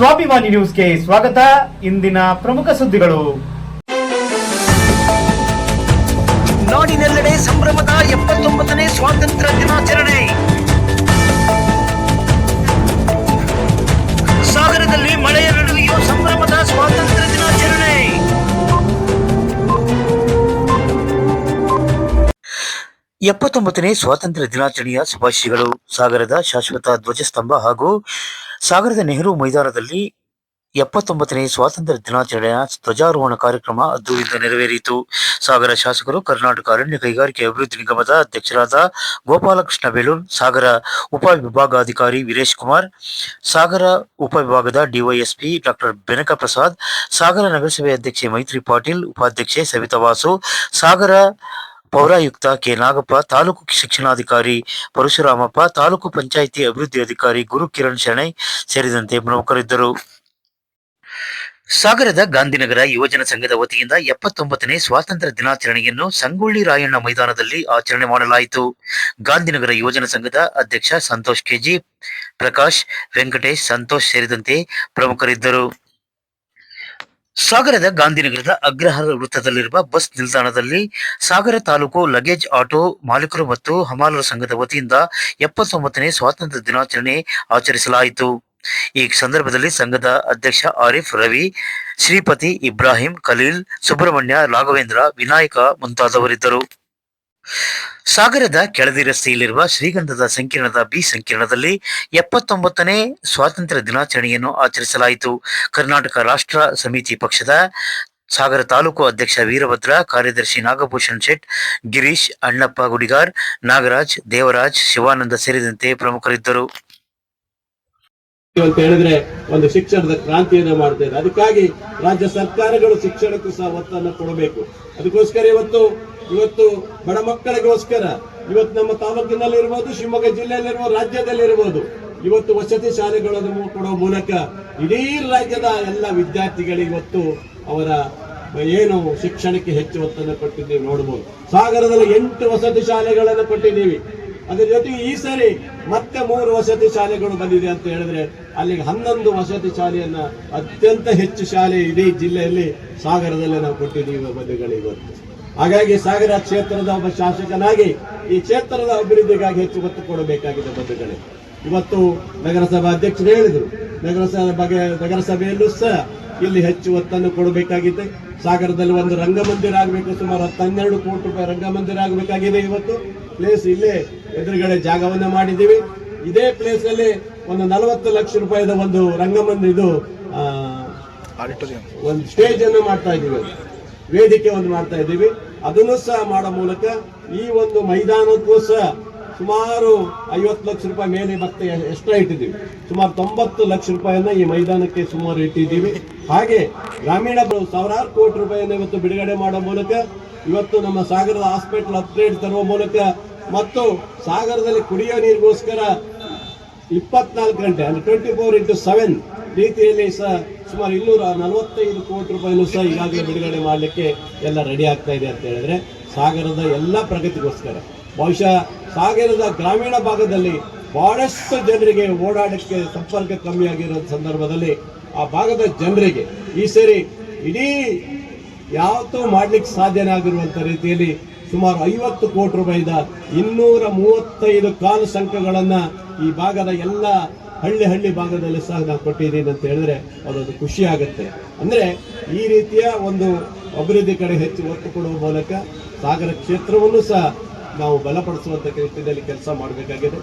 ಸ್ವಾಭಿಮಾನಿ ನ್ಯೂಸ್ಗೆ ಸ್ವಾಗತ. ಇಂದಿನ ಪ್ರಮುಖ ಸುದ್ದಿಗಳು. ನಾಡಿನೆಲ್ಲೆಡೆ ಸಂಭ್ರಮದ ಎಪ್ಪತ್ತೊಂಬತ್ತನೇ ಸ್ವಾತಂತ್ರ್ಯ ದಿನಾಚರಣೆ. ಸಾಗರದಲ್ಲಿ ಮಳೆಯ ನಡುವೆಯೂ ಸಂಭ್ರಮದ ಸ್ವಾತಂತ್ರ್ಯ ದಿನಾಚರಣೆ. ಎಪ್ಪತ್ತೊಂಬತ್ತನೇ ಸ್ವಾತಂತ್ರ್ಯ ದಿನಾಚರಣೆಯ ಶುಭಾಶಯಗಳು. ಸಾಗರದ ಶಾಶ್ವತ ಧ್ವಜಸ್ತಂಭ ಹಾಗೂ ಸಾಗರದ ನೆಹರು ಮೈದಾನದಲ್ಲಿ ಎಪ್ಪತ್ತೊಂಬತ್ತನೇ ಸ್ವಾತಂತ್ರ್ಯ ದಿನಾಚರಣೆಯ ಧ್ವಜಾರೋಹಣ ಕಾರ್ಯಕ್ರಮ ಅದ್ದೂರಿಯಿಂದ ನೆರವೇರಿತು. ಸಾಗರ ಶಾಸಕರು, ಕರ್ನಾಟಕ ಅರಣ್ಯ ಕೈಗಾರಿಕೆ ಅಭಿವೃದ್ಧಿ ನಿಗಮದ ಅಧ್ಯಕ್ಷರಾದ ಗೋಪಾಲಕೃಷ್ಣ ಬೇಲೂರ್, ಸಾಗರ ಉಪವಿಭಾಗಾಧಿಕಾರಿ ವೀರೇಶ್ ಕುಮಾರ್, ಸಾಗರ ಉಪವಿಭಾಗದ ಡಿವೈಎಸ್ಪಿ ಡಾಕ್ಟರ್ ಬೆನಕ ಪ್ರಸಾದ್, ಸಾಗರ ನಗರಸಭೆ ಅಧ್ಯಕ್ಷೆ ಮೈತ್ರಿ ಪಾಟೀಲ್, ಉಪಾಧ್ಯಕ್ಷೆ ಸವಿತಾ ವಾಸು, ಸಾಗರ ಪೌರಾಯುಕ್ತ ಕೆ. ನಾಗಪ್ಪ, ತಾಲೂಕು ಶಿಕ್ಷಣಾಧಿಕಾರಿ ಪರಶುರಾಮಪ್ಪ, ತಾಲೂಕು ಪಂಚಾಯಿತಿ ಅಭಿವೃದ್ಧಿ ಅಧಿಕಾರಿ ಗುರು ಕಿರಣ್ ಶೆಣೈ ಸೇರಿದಂತೆ ಪ್ರಮುಖರಿದ್ದರು. ಸಾಗರದ ಗಾಂಧಿನಗರ ಯುವಜನ ಸಂಘದ ವತಿಯಿಂದ ಎಪ್ಪತ್ತೊಂಬತ್ತನೇ ಸ್ವಾತಂತ್ರ್ಯ ದಿನಾಚರಣೆಯನ್ನು ಸಂಗೊಳ್ಳಿ ರಾಯಣ್ಣ ಮೈದಾನದಲ್ಲಿ ಆಚರಣೆ ಮಾಡಲಾಯಿತು. ಗಾಂಧಿನಗರ ಯುವಜನ ಸಂಘದ ಅಧ್ಯಕ್ಷ ಸಂತೋಷ್ ಕೆಜಿ, ಪ್ರಕಾಶ್ ವೆಂಕಟೇಶ್ ಸಂತೋಷ್ ಸೇರಿದಂತೆ ಪ್ರಮುಖರಿದ್ದರು. ಸಾಗರದ ಗಾಂಧಿನಗರದ ಅಗ್ರಹಾರ ವೃತ್ತದಲ್ಲಿರುವ ಬಸ್ ನಿಲ್ದಾಣದಲ್ಲಿ ಸಾಗರ ತಾಲೂಕು ಲಗೇಜ್ ಆಟೋ ಮಾಲೀಕರು ಮತ್ತು ಹಮಾಲರ ಸಂಘದ ವತಿಯಿಂದ ಎಪ್ಪತ್ತೊಂಬತ್ತನೇ ಸ್ವಾತಂತ್ರ್ಯ ದಿನಾಚರಣೆ ಆಚರಿಸಲಾಯಿತು. ಈ ಸಂದರ್ಭದಲ್ಲಿ ಸಂಘದ ಅಧ್ಯಕ್ಷ ಆರಿಫ್ ರವಿ, ಶ್ರೀಪತಿ ಇಬ್ರಾಹಿಂ, ಖಲೀಲ್, ಸುಬ್ರಹ್ಮಣ್ಯ, ರಾಘವೇಂದ್ರ, ವಿನಾಯಕ ಮುಂತಾದವರಿದ್ದರು. ಸಾಗರದ ಕೆಳದಿ ರಸ್ತೆಯಲ್ಲಿರುವ ಶ್ರೀಗಂಧದ ಸಂಕೀರ್ಣದ ಬಿ ಸಂಕೀರ್ಣದಲ್ಲಿ ಎಪ್ಪತ್ತೊಂಬತ್ತನೇ ಸ್ವಾತಂತ್ರ್ಯ ದಿನಾಚರಣೆಯನ್ನು ಆಚರಿಸಲಾಯಿತು. ಕರ್ನಾಟಕ ರಾಷ್ಟ್ರ ಸಮಿತಿ ಪಕ್ಷದ ಸಾಗರ ತಾಲೂಕು ಅಧ್ಯಕ್ಷ ವೀರಭದ್ರ, ಕಾರ್ಯದರ್ಶಿ ನಾಗಭೂಷಣ್ ಶೆಟ್, ಗಿರೀಶ್, ಅಣ್ಣಪ್ಪ ಗುಡಿಗಾರ್, ನಾಗರಾಜ್, ದೇವರಾಜ್, ಶಿವಾನಂದ ಸೇರಿದಂತೆ ಪ್ರಮುಖರಿದ್ದರು. ಅಂತ ಹೇಳಿದ್ರೆ ಒಂದು ಶಿಕ್ಷಣದ ಕ್ರಾಂತಿಯನ್ನು ಮಾಡ್ತಾ ಅದಕ್ಕಾಗಿ ರಾಜ್ಯ ಸರ್ಕಾರಗಳು ಶಿಕ್ಷಣಕ್ಕೂ ಸಹ ಒತ್ತನ್ನು ಕೊಡಬೇಕು. ಅದಕ್ಕೋಸ್ಕರ ಇವತ್ತು ಇವತ್ತು ಬಡ ಮಕ್ಕಳಿಗೋಸ್ಕರ, ಇವತ್ತು ನಮ್ಮ ತಾಲೂಕಿನಲ್ಲಿ ಇರ್ಬೋದು ಶಿವಮೊಗ್ಗ ಜಿಲ್ಲೆಯಲ್ಲಿರುವ ರಾಜ್ಯದಲ್ಲಿರ್ಬೋದು, ಇವತ್ತು ವಸತಿ ಶಾಲೆಗಳನ್ನು ಕೊಡುವ ಮೂಲಕ ಇಡೀ ರಾಜ್ಯದ ಎಲ್ಲ ವಿದ್ಯಾರ್ಥಿಗಳಿಗೆ ಇವತ್ತು ಅವರ ಏನು ಶಿಕ್ಷಣಕ್ಕೆ ಹೆಚ್ಚು ಒತ್ತನ್ನು ಕೊಟ್ಟಿದ್ದೀವಿ ನೋಡಬಹುದು ಸಾಗರದಲ್ಲಿ ಎಂಟು ವಸತಿ ಶಾಲೆಗಳನ್ನು ಕೊಟ್ಟಿದ್ದೀವಿ. ಅದ್ರ ಜೊತೆಗೆ ಈ ಸಾರಿ ಮತ್ತೆ ಮೂರು ವಸತಿ ಶಾಲೆಗಳು ಬಂದಿದೆ ಅಂತ ಹೇಳಿದ್ರೆ ಅಲ್ಲಿಗೆ ಹನ್ನೊಂದು ವಸತಿ ಶಾಲೆಯನ್ನ ಅತ್ಯಂತ ಹೆಚ್ಚು ಶಾಲೆ ಇಡೀ ಜಿಲ್ಲೆಯಲ್ಲಿ ಸಾಗರದಲ್ಲೇ ನಾವು ಕೊಟ್ಟಿದ್ದೀವಿ ಬಂಧುಗಳು ಇವತ್ತು ಹಾಗಾಗಿ ಸಾಗರ ಕ್ಷೇತ್ರದ ಒಬ್ಬ ಶಾಸಕನಾಗಿ ಈ ಕ್ಷೇತ್ರದ ಅಭಿವೃದ್ಧಿಗಾಗಿ ಹೆಚ್ಚು ಒತ್ತು ಕೊಡಬೇಕಾಗಿದೆ ಬಂಧುಗಳೇ. ಇವತ್ತು ನಗರಸಭಾ ಅಧ್ಯಕ್ಷರು ಹೇಳಿದರು, ನಗರಸಭೆ ನಗರಸಭೆಯಲ್ಲೂ ಸಹ ಇಲ್ಲಿ ಹೆಚ್ಚು ಒತ್ತನ್ನು ಕೊಡಬೇಕಾಗಿದೆ. ಸಾಗರದಲ್ಲಿ ಒಂದು ರಂಗಮಂದಿರ ಆಗಬೇಕು, ಸುಮಾರು ಹತ್ತು ಹನ್ನೆರಡು ಕೋಟಿ ರೂಪಾಯಿ ರಂಗಮಂದಿರ ಆಗಬೇಕಾಗಿದೆ ಇವತ್ತು. ಪ್ಲೇಸ್ ಇಲ್ಲೇ ಎದುರುಗಡೆ ಜಾಗವನ್ನ ಮಾಡಿದ್ದೀವಿ. ಇದೇ ಪ್ಲೇಸ್ ಅಲ್ಲಿ ಒಂದು ನಲವತ್ತು ಲಕ್ಷ ರೂಪಾಯಿದ ಒಂದು ರಂಗಮಂದಿರ ಇದು ಒಂದು ಸ್ಟೇಜ್ ಅನ್ನು ಮಾಡ್ತಾ ಇದ್ದೀವಿ. ವೇದಿಕೆ ಒಂದು ಮಾಡ್ತಾ ಇದ್ದೀವಿ. ಅದನ್ನು ಸಹ ಮಾಡೋ ಮೂಲಕ ಈ ಒಂದು ಮೈದಾನಕ್ಕೂ ಸಹ ಸುಮಾರು ಐವತ್ತು ಲಕ್ಷ ರೂಪಾಯಿ ಮೇಲೆ ಮತ್ತೆ ಎಕ್ಸ್ಟ್ರಾ ಇಟ್ಟಿದ್ದೀವಿ. ಸುಮಾರು ತೊಂಬತ್ತು ಲಕ್ಷ ರೂಪಾಯಿಯನ್ನ ಈ ಮೈದಾನಕ್ಕೆ ಸುಮಾರು ಇಟ್ಟಿದ್ದೀವಿ. ಹಾಗೆ ಗ್ರಾಮೀಣ ಸಾವಿರಾರು ಕೋಟಿ ರೂಪಾಯಿಯನ್ನು ಇವತ್ತು ಬಿಡುಗಡೆ ಮಾಡೋ ಮೂಲಕ ಇವತ್ತು ನಮ್ಮ ಸಾಗರದ ಹಾಸ್ಪಿಟಲ್ ಅಪ್ಗ್ರೇಡ್ ತರುವ ಮೂಲಕ ಮತ್ತು ಸಾಗರದಲ್ಲಿ ಕುಡಿಯೋ ನೀರಿಗೋಸ್ಕರ ಇಪ್ಪತ್ನಾಲ್ಕು ಗಂಟೆ, ಅಂದ್ರೆ ಟ್ವೆಂಟಿ ಫೋರ್ ಇಂಟು ಸೆವೆನ್ ರೀತಿಯಲ್ಲಿ ಸಹ ಸುಮಾರು ಇನ್ನೂರ ನಲವತ್ತೈದು ಕೋಟಿ ರೂಪಾಯಿನೂ ಸಹ ಈಗಾಗಲೇ ಬಿಡುಗಡೆ ಮಾಡಲಿಕ್ಕೆ ಎಲ್ಲ ರೆಡಿ ಆಗ್ತಾ ಇದೆ ಅಂತ ಹೇಳಿದ್ರೆ ಸಾಗರದ ಎಲ್ಲ ಪ್ರಗತಿಗೋಸ್ಕರ. ಬಹುಶಃ ಸಾಗರದ ಗ್ರಾಮೀಣ ಭಾಗದಲ್ಲಿ ಬಹಳಷ್ಟು ಜನರಿಗೆ ಓಡಾಡಕ್ಕೆ ಸಂಪರ್ಕ ಕಮ್ಮಿ ಆಗಿರೋ ಸಂದರ್ಭದಲ್ಲಿ ಆ ಭಾಗದ ಜನರಿಗೆ ಈ ಸರಿ ಇಡೀ ಯಾವತ್ತೂ ಮಾಡಲಿಕ್ಕೆ ಸಾಧ್ಯನೇ ಆಗಿರುವಂತ ರೀತಿಯಲ್ಲಿ ಸುಮಾರು ಐವತ್ತು ಕೋಟಿ ರೂಪಾಯಿದ ಇನ್ನೂರ ಮೂವತ್ತೈದು ಕಾಲು ಸಂಖ್ಯೆಗಳನ್ನು ಈ ಭಾಗದ ಎಲ್ಲ ಹಳ್ಳಿ ಹಳ್ಳಿ ಭಾಗದಲ್ಲಿ ಸಹ ನಾವು ಕೊಟ್ಟಿದ್ದೀನಿ ಅಂತ ಹೇಳಿದ್ರೆ ಅದೊಂದು ಖುಷಿ ಆಗುತ್ತೆ. ಅಂದ್ರೆ ಈ ರೀತಿಯ ಒಂದು ಅಭಿವೃದ್ಧಿ ಕಡೆ ಹೆಚ್ಚು ಒತ್ತು ಕೊಡುವ ಮೂಲಕ ಸಾಗರ ಕ್ಷೇತ್ರವನ್ನು ಸಹ ನಾವು ಬಲಪಡಿಸುವಂಥ ನಿಟ್ಟಿನಲ್ಲಿ ಕೆಲಸ ಮಾಡಬೇಕಾಗಿದೆ.